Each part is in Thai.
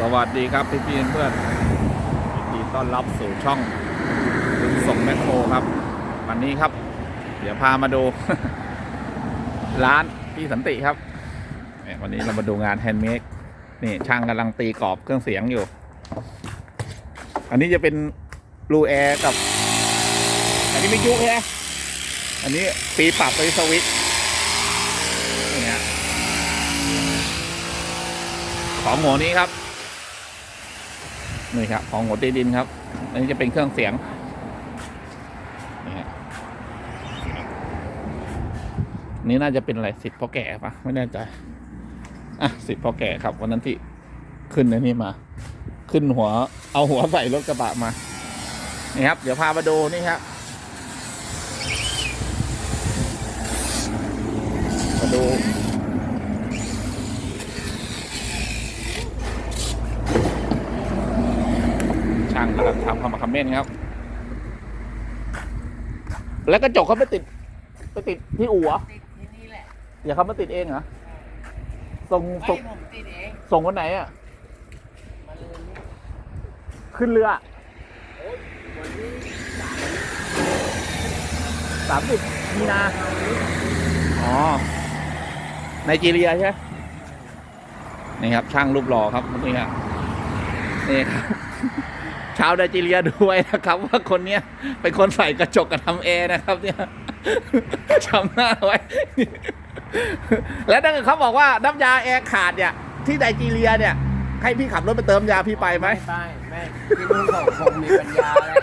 สวัสดีครับพี่พี่เพื่อนยินดีต้อนรับสู่ช่องขนส่งแมคโครครับ วันนี้ครับ เดี๋ยวพามาดู ร้านพี่สันติครับวันนี้เรามาดูงานแฮนด์เมดนี่ช่างกำลังตีกรอบเครื่องเสียงอยู่ อันนี้จะเป็นรูแอร์กับ อันนี้ไม่ยุใช่ไหมอันนี้ตีปรับไปสวิตช์นี่ฮะของหัวนี้ครับ นี่ครับของหัวตีดินครับ อันนี้จะเป็นเครื่องเสียงนี่ฮะนี่น่าจะเป็นอะไรสิทธิ์พ่อแก่ปะไม่แน่ใจอะสิทธิ์พ่อแก่ครับ วันนั้นที่ขึ้นในนี่มา ขึ้นหัว เอาหัวใส่รถกระบะมานี่ครับ เดี๋ยวพามาดูนี่ครับมาดู ช่างกำลังทำคำคอมเมนต์ครับ แล้วกระจกเขาไปติด ไปติดที่อู่เหรอติดที่นี่แหละอย่าเขามาติดเองเหรอส่งไม่ส่งผมติดเองส่งวันไหนอะ มาเลยนี่ขึ้นเรือโอ้ยวันที่สามสามสิบมีนาอ๋อไนจีเรียใช่ไหมนี่ครับ ช่างรูปหล่อครับนี่ครับนี่ครับ ชาวไนจีเรียดูไว้นะครับ ว่าคนเนี้ยเป็นคนใส่กระจกกับทำแอร์นะครับ เนี่ยจำหน้าไว้ แล้วถ้าเกิดเขาบอกว่าน้ำยาแอร์ขาดเนี่ย ที่ไนจีเรียเนี่ย ให้พี่ขับรถไปเติมยาพี่ไปไหม ไม่ไปไม่ที่นู่นเขาคงมีปัญญาแล้ว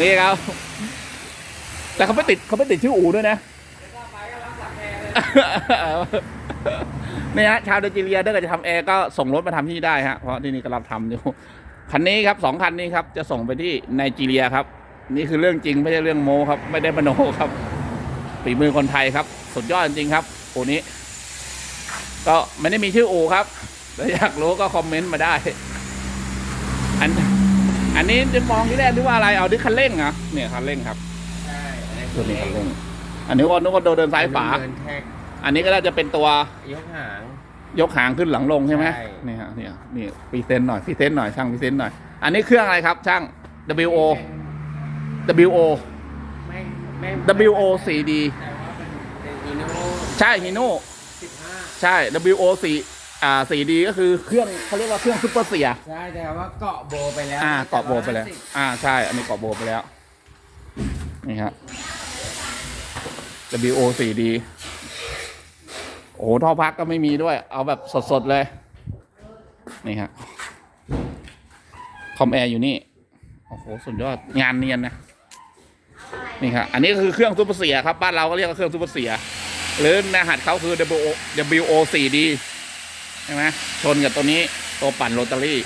นี่ครับแต่เขาไม่ติดเขาไม่ติดชื่ออูด้วยนะ นี่ฮะชาวไนจีเรียถ้าเกิดจะทำแอร์ก็ส่งรถมาทำที่นี่ได้ฮะเพราะที่นี่กำลังทำอยู่คันนี้ครับสองคันนี้ครับจะส่งไปที่ไนจีเรียครับ นี่คือเรื่องจริงไม่ใช่เรื่องโมครับ ไม่ได้มโนครับฝีมือคนไทยครับ สุดยอดจริงๆครับอู่นี้ ก็ไม่ได้มีชื่ออู่ครับถ้าอยากรู้ก็คอมเมนต์มาได้ อันอันนี้จะมองที่แรกนึกว่าอะไรเอาดิคันเร่งเหรอเนี่ยคันเร่งครับใช่อันนี้ตัวนี้คันเร่งอันนี้ก็นึกว่าเดินซ้ายฝาเดินแท็ก อันนี้ก็น่าจะเป็นตัวยกหาง ยกหางขึ้นหลังลงใช่ไหมใช่ นี่ฮะเนี่ยนี่พรีเซนต์หน่อยพรีเซนต์หน่อยช่างพรีเซนต์หน่อย อันนี้เครื่องอะไรครับช่าง WO WO ไม่ไม่ WO 4D แต่ว่าเป็นเป็นอีโน่ใช่ฮิโน่สิบห้าใช่ WO 4อ่า 4D ก็คือเครื่องเขาเรียกว่าเครื่องซุปเปอร์เสีย ใช่แต่ว่าเกาะโบไปแล้วอ่าเกาะโบไปแล้ว อ่าใช่ อันนี้เกาะโบไปแล้ว นี่ครับ WO 4D โอ้โหท่อพักก็ไม่มีด้วย เอาแบบสดๆเลย นี่ครับคอมแอร์อยู่นี่ โอ้โห สุดยอด งานเนียนนะ นี่ครับ อันนี้ก็คือเครื่องซูเปอร์เสียครับ บ้านเราก็เรียกว่าเครื่องซูเปอร์เสีย หรือในหัดเขาคือ WO WO 4D ใช่ไหมชนกับตัวนี้ ตัวปั่นโรตารี่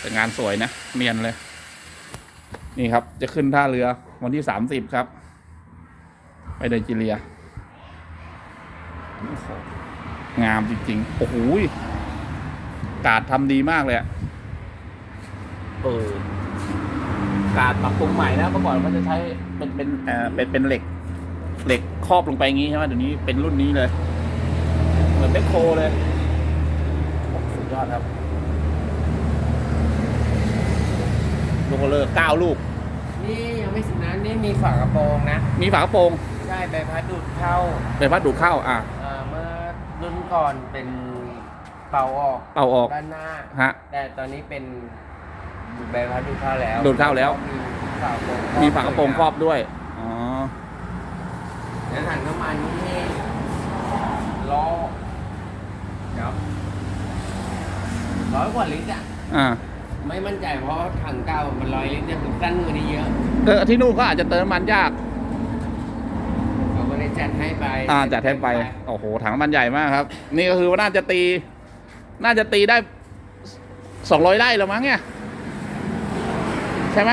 แต่งานสวยนะ เนียนเลย นี่ครับ จะขึ้นท่าเรือวันที่สามสิบครับ ไปไนจีเรีย งามจริง ๆ โอ้โหยกาดทำดีมากเลยอะเออกาดปรับปรุงใหม่นะเมื่อก่อนมันจะใช้เป็นเป็นเอ่อเป็นเป็นเหล็ก เหล็กครอบลงไปอย่างงี้ใช่ไหมเดี๋ยวนี้เป็นรุ่นนี้เลย เหมือนแมคโครเลยโอ้สุดยอดครับ ลูกโรลเลอร์เก้าลูก นี่ยังไม่สิบนั้นนี่มีฝากระโปรงนะ มีฝากระโปรงใช่ใบพัดดูดเข้าเป็นพัดดูดเข้า อะ เอ่อเมื่อรุ่นก่อนเป็นเป่าออกเป่าออกด้านหน้า ฮะ แต่ตอนนี้เป็นใบพัดดูดเข้าแล้วดูดเข้าแล้ว มีฝากระโปรงมีฝากระโปรงครอบด้วย อ๋อ แล้วถังน้ำมันนี่ล้อเดี๋ยวร้อยกว่าลิตรอะ อ่า ไม่มั่นใจเพราะถังเก่ามันร้อยลิตรเนี่ยมันสั้นกว่านี้เยอะ เออที่นู่นก็อาจจะเติมน้ำมันยากเขาก็เลย จัดให้ไปอ่าจัดให้ไปโอ้โหถังน้ำมันใหญ่มากครับ นี่ก็คือว่าน่าจะตี น่าจะตีได้สองร้อยไร่แล้วมั้งเนี่ยใช่ไหม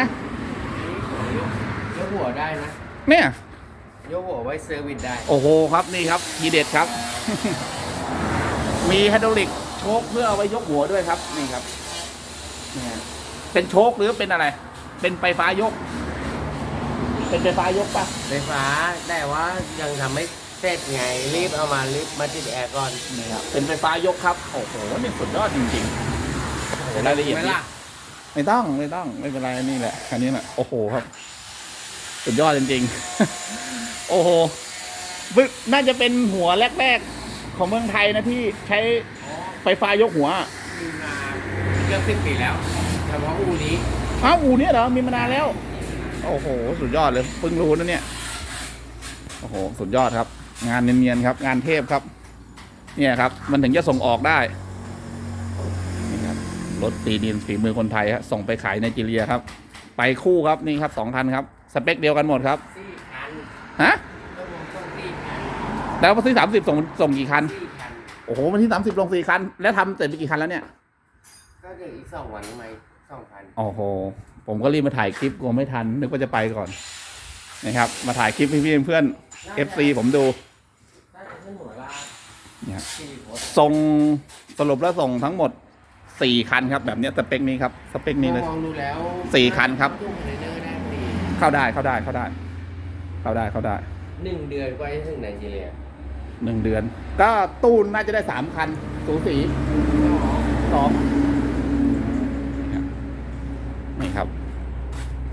ยกหัวได้นะเนี่ยยกหัวไว้เซอร์วิสได้ โอ้โหครับนี่ครับทีเด็ดครับ มีไฮดรอลิกโชคเพื่อเอาไว้ยกหัวด้วยครับนี่ครับนี่ฮะเป็นโชคหรือเป็นอะไร เป็นไฟฟ้ายก เป็นไฟฟ้ายกปะไฟฟ้าแต่ว่ายังทำไม่เสร็จไงรีบเอามารีบมาติดแอร์ก่อนนี่ครับเป็นไฟฟ้ายกครับโอ้โหนี่สุดยอดจริงๆรายละเอียดไหมดีล่ะไม่ต้องไม่ต้องไม่เป็นไรนี่แหละคันนี้แหละโอ้โหครับ สุดยอดจริงๆ โอ้โหบึน่าจะเป็นหัวแรกๆของเมืองไทยนะที่ใช้อ๋อไฟฟ้ายกหัวมีมาเกือบสิบปีแล้วเฉพาะอูนี้อ้าวอู่เนี่ยเหรอมีมานานแล้ว โอ้โห สุดยอดเลยเพิ่งรู้นะเนี่ย โอ้โห สุดยอดครับ งานเนียนๆครับ งานเทพครับ เนี่ยครับ มันถึงจะส่งออกได้ นี่ครับ รถตีดินฝีมือคนไทยฮะส่งไปขายในจีเรียครับ ไปคู่ครับนี่ครับสองคันครับ สเปคเดียวกันหมดครับสี่คันฮะแล้วผมต้องสี่คันแล้ววันที่สามสิบส่งส่งกี่คันสี่คัน โอ้โหวันที่สามสิบลงสี่คัน แล้วทำเสร็จไปกี่คันแล้วเนี่ย ก็เดี๋ยวอีกสองวันไหม สองคันโอ้โห ผมก็รีบมาถ่ายคลิปกลัวไม่ทัน นึกว่าจะไปก่อน นะครับ มาถ่ายคลิปให้พี่เพื่อนๆ FC ผมดูน่าจะขึ้นหัวลากเนี่ยสี่คนส่งสรุปแล้วส่งทั้งหมดสี่คันครับ แบบเนี้ยสเปคนี้ครับสเปคนี้เลย มองดูแล้วสี่คันครับ ตู้คอนเทนเนอร์ได้สี่เข้าได้เข้าได้เข้าได้ เข้าได้เข้าได้หนึ่งเดือนก็จะถึงไนจีเรียหนึ่งเดือน ก็ตู้น่าจะได้สามคัน สูสีสองนี่ครับ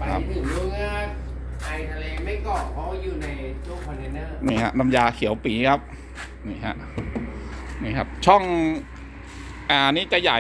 ไปครับถึงลูกเงือกไอทะเลไม่เกาะเพราะอยู่ในตู้คอนเทนเนอร์นี่ฮะน้ำยาเขียวปีครับ นี่ฮะนี่ครับ ช่อง อ่านี่จะใหญ่